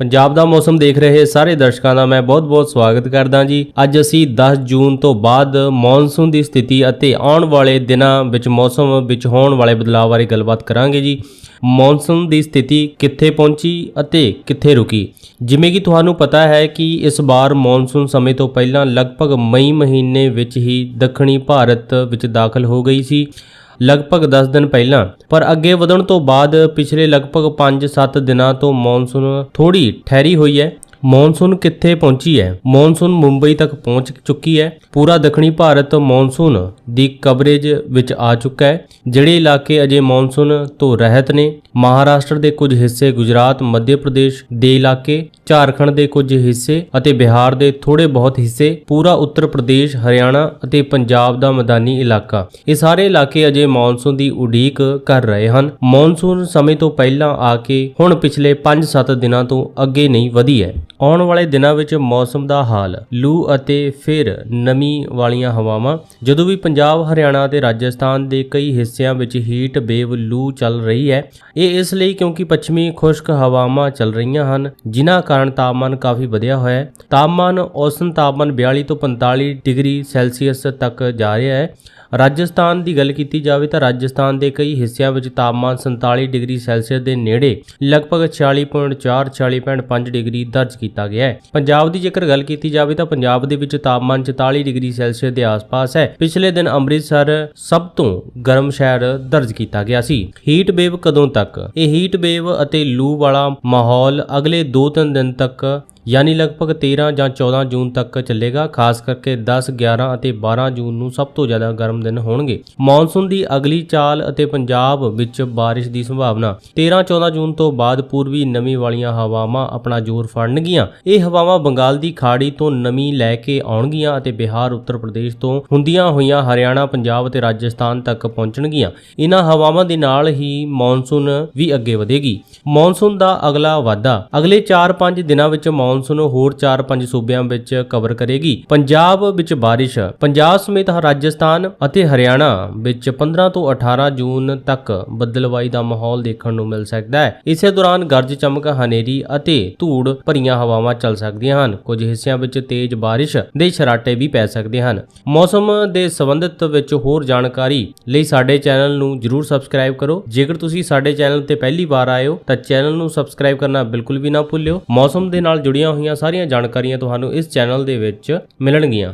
ਪੰਜਾਬ ਦਾ ਮੌਸਮ ਦੇਖ ਰਹੇ ਸਾਰੇ ਦਰਸ਼ਕਾਂ ਦਾ ਮੈਂ ਬਹੁਤ-ਬਹੁਤ ਸਵਾਗਤ ਕਰਦਾ ਜੀ। ਅੱਜ ਅਸੀਂ 10 ਜੂਨ ਤੋਂ ਬਾਅਦ ਮੌਨਸੂਨ ਦੀ ਸਥਿਤੀ ਅਤੇ ਆਉਣ ਵਾਲੇ ਦਿਨਾਂ ਵਿੱਚ ਮੌਸਮ ਵਿੱਚ ਹੋਣ ਵਾਲੇ ਬਦਲਾਅ ਬਾਰੇ ਗੱਲਬਾਤ ਕਰਾਂਗੇ ਜੀ। ਮੌਨਸੂਨ ਦੀ ਸਥਿਤੀ ਕਿੱਥੇ ਪਹੁੰਚੀ ਅਤੇ ਕਿੱਥੇ ਰੁਕੀ? ਜਿਵੇਂ ਕਿ ਤੁਹਾਨੂੰ ਪਤਾ ਹੈ ਕਿ ਇਸ ਵਾਰ ਮੌਨਸੂਨ ਸਮੇਂ ਤੋਂ ਪਹਿਲਾਂ ਲਗਭਗ ਮਈ ਮਹੀਨੇ ਵਿੱਚ ਹੀ ਦੱਖਣੀ ਭਾਰਤ ਵਿੱਚ ਦਾਖਲ ਹੋ ਗਈ ਸੀ। ਲਗਭਗ 10 ਦਿਨ ਪਹਿਲਾਂ, ਪਰ ਅੱਗੇ ਵਧਣ ਤੋਂ ਬਾਅਦ ਪਿਛਲੇ ਲਗਭਗ 5-7 ਦਿਨਾਂ ਤੋਂ ਮੌਨਸੂਨ ਥੋੜੀ ਠਹਿਰੀ ਹੋਈ ਹੈ। ਮੌਨਸੂਨ ਕਿੱਥੇ ਪਹੁੰਚੀ ਹੈ? ਮੌਨਸੂਨ ਮੁੰਬਈ ਤੱਕ ਪਹੁੰਚ ਚੁੱਕੀ ਹੈ। ਪੂਰਾ ਦੱਖਣੀ ਭਾਰਤ ਮੌਨਸੂਨ ਦੀ ਕਵਰੇਜ ਵਿੱਚ ਆ ਚੁੱਕਾ ਹੈ। ਜਿਹੜੇ ਇਲਾਕੇ ਅਜੇ ਮੌਨਸੂਨ ਤੋਂ ਰਹਿਤ ਨੇ, ਮਹਾਰਾਸ਼ਟਰ ਦੇ ਕੁਝ ਹਿੱਸੇ, ਗੁਜਰਾਤ, ਮੱਧ ਪ੍ਰਦੇਸ਼ ਦੇ ਇਲਾਕੇ, ਝਾਰਖੰਡ ਦੇ ਕੁਝ ਹਿੱਸੇ ਅਤੇ ਬਿਹਾਰ ਦੇ ਥੋੜੇ ਬਹੁਤ ਹਿੱਸੇ, ਪੂਰਾ ਉੱਤਰ ਪ੍ਰਦੇਸ਼, ਹਰਿਆਣਾ ਅਤੇ ਪੰਜਾਬ ਦਾ ਮੈਦਾਨੀ ਇਲਾਕਾ। ਇਹ ਸਾਰੇ ਇਲਾਕੇ ਅਜੇ ਮੌਨਸੂਨ ਦੀ ਉਡੀਕ ਕਰ ਰਹੇ ਹਨ। ਮੌਨਸੂਨ ਸਮੇਂ ਤੋਂ ਪਹਿਲਾਂ ਆ ਕੇ ਹੁਣ ਪਿਛਲੇ 5-7 ਦਿਨਾਂ ਤੋਂ ਅੱਗੇ ਨਹੀਂ ਵਧੀ ਹੈ। ਆਉਣ ਵਾਲੇ ਦਿਨਾਂ ਵਿੱਚ ਮੌਸਮ ਦਾ ਹਾਲ, ਲੂ ਅਤੇ ਫਿਰ ਨਮੀ ਵਾਲੀਆਂ ਹਵਾਵਾਂ, ਜਦੋਂ ਵੀ ਪੰਜਾਬ, ਹਰਿਆਣਾ ਅਤੇ ਰਾਜਸਥਾਨ ਦੇ ਕਈ ਹਿੱਸਿਆਂ ਵਿੱਚ ਹੀਟ ਵੇਵ ਲੂ ਚੱਲ ਰਹੀ ਹੈ, ਇਹ ਇਸ ਲਈ ਕਿਉਂਕਿ ਪੱਛਮੀ ਖੁਸ਼ਕ ਹਵਾਵਾਂ ਚੱਲ ਰਹੀਆਂ ਹਨ, ਜਿਨ੍ਹਾਂ ਕਾਰਨ ਤਾਪਮਾਨ ਕਾਫੀ ਵਧਿਆ ਹੋਇਆ ਹੈ। ਤਾਪਮਾਨ ਔਸਤ ਤਾਪਮਾਨ 42 ਤੋਂ 45 ਡਿਗਰੀ ਸੈਲਸੀਅਸ ਤੱਕ ਜਾ ਰਿਹਾ ਹੈ। ਰਾਜਸਥਾਨ ਦੀ ਗੱਲ ਕੀਤੀ ਜਾਵੇ ਤਾਂ ਰਾਜਸਥਾਨ ਦੇ ਕਈ ਹਿੱਸਿਆਂ ਵਿੱਚ ਤਾਪਮਾਨ 47 ਡਿਗਰੀ ਸੈਲਸੀਅਸ ਦੇ ਨੇੜੇ ਲਗਭਗ 46.4 46.5 ਡਿਗਰੀ ਦਰਜ ਕੀਤਾ ਗਿਆ ਹੈ। ਪੰਜਾਬ ਦੀ ਜੇਕਰ ਗੱਲ ਕੀਤੀ ਜਾਵੇ ਤਾਂ ਪੰਜਾਬ ਦੇ ਵਿੱਚ ਤਾਪਮਾਨ 44 ਡਿਗਰੀ ਸੈਲਸੀਅਸ ਦੇ ਆਸ-ਪਾਸ ਹੈ। ਪਿਛਲੇ ਦਿਨ ਅੰਮ੍ਰਿਤਸਰ ਸਭ ਤੋਂ ਗਰਮ ਸ਼ਹਿਰ ਦਰਜ ਕੀਤਾ ਗਿਆ ਸੀ। ਹੀਟ ਵੇਵ ਕਦੋਂ ਤੱਕ? ਇਹ ਹੀਟ ਵੇਵ ਅਤੇ ਲੂ ਵਾਲਾ ਮਾਹੌਲ ਅਗਲੇ 2-3 ਦਿਨ ਤੱਕ ਯਾਨੀ ਲਗਭਗ 13 ਜਾਂ 14 ਜੂਨ ਤੱਕ ਚੱਲੇਗਾ, ਖਾਸ ਕਰਕੇ 10 11 ਅਤੇ 12 ਜੂਨ ਨੂੰ ਸਭ ਤੋਂ ਜ਼ਿਆਦਾ ਗਰਮ ਦਿਨ ਹੋਣਗੇ। ਮੌਨਸੂਨ ਦੀ ਅਗਲੀ ਚਾਲ ਅਤੇ ਪੰਜਾਬ ਵਿੱਚ ਬਾਰਿਸ਼ ਦੀ ਸੰਭਾਵਨਾ। 13 14 ਜੂਨ ਤੋਂ ਬਾਅਦ ਪੂਰਬੀ ਨਮੀ ਵਾਲੀਆਂ ਹਵਾਵਾਂ ਆਪਣਾ ਜ਼ੋਰ ਫੜਨਗੀਆਂ। ਇਹ ਹਵਾਵਾਂ ਬੰਗਾਲ ਦੀ ਖਾੜੀ ਤੋਂ ਨਮੀ ਲੈ ਕੇ ਆਉਣਗੀਆਂ ਅਤੇ ਬਿਹਾਰ, ਉੱਤਰ ਪ੍ਰਦੇਸ਼ ਤੋਂ ਹੁੰਦੀਆਂ ਹੋਈਆਂ ਹਰਿਆਣਾ, ਪੰਜਾਬ ਅਤੇ ਰਾਜਸਥਾਨ ਤੱਕ ਪਹੁੰਚਣਗੀਆਂ। ਇਹਨਾਂ ਹਵਾਵਾਂ ਦੇ ਨਾਲ ਹੀ ਮੌਨਸੂਨ ਵੀ ਅੱਗੇ ਵਧੇਗੀ। ਮੌਨਸੂਨ ਦਾ ਅਗਲਾ ਵਾਧਾ। ਅਗਲੇ 4-5 ਦਿਨਾਂ ਵਿੱਚ ਮੌਨਸੂਨ ਹੋਰ 4-5 ਸੂਬਿਆਂ ਵਿੱਚ ਕਵਰ ਕਰੇਗੀ। ਪੰਜਾਬ ਵਿੱਚ ਬਾਰਿਸ਼, ਪੰਜਾਬ ਸਮੇਤ ਰਾਜਸਥਾਨ ਅਤੇ ਹਰਿਆਣਾ ਵਿੱਚ 15 ਤੋਂ 18 ਜੂਨ ਤੱਕ ਬੱਦਲਵਾਈ ਦਾ ਮਾਹੌਲ ਦੇਖਣ ਨੂੰ ਮਿਲ ਸਕਦਾ ਹੈ। ਇਸੇ ਦੌਰਾਨ ਗਰਜ ਚਮਕ, ਹਨੇਰੀ ਅਤੇ ਧੂੜ ਭਰੀਆਂ ਹਵਾਵਾਂ ਚੱਲ ਸਕਦੀਆਂ ਹਨ। ਕੁਝ ਹਿੱਸਿਆਂ ਵਿੱਚ ਤੇਜ਼ ਬਾਰਿਸ਼ ਦੇ ਛਰਾਟੇ ਵੀ ਪੈ ਸਕਦੇ ਹਨ। ਮੌਸਮ ਦੇ ਸੰਬੰਧਿਤ ਵਿੱਚ ਹੋਰ ਜਾਣਕਾਰੀ ਲਈ ਸਾਡੇ ਚੈਨਲ ਨੂੰ ਜਰੂਰ ਸਬਸਕ੍ਰਾਈਬ ਕਰੋ। ਜੇਕਰ ਤੁਸੀਂ ਸਾਡੇ ਚੈਨਲ ਤੇ ਪਹਿਲੀ ਵਾਰ ਆਏ ਹੋ, ਤਾਂ ਚੈਨਲ ਨੂੰ ਸਬਸਕ੍ਰਾਈਬ ਕਰਨਾ ਬਿਲਕੁਲ ਵੀ ਨਾ ਭੁੱਲਿਓ। ਮੌਸਮ ਦੇ ਨਾਲ ਜੁੜੀ ਜੁੜੀਆਂ ਹੋਈਆਂ ਸਾਰੀਆਂ ਜਾਣਕਾਰੀਆਂ ਤੁਹਾਨੂੰ ਇਸ ਚੈਨਲ ਦੇ ਵਿੱਚ ਮਿਲਣਗੀਆਂ।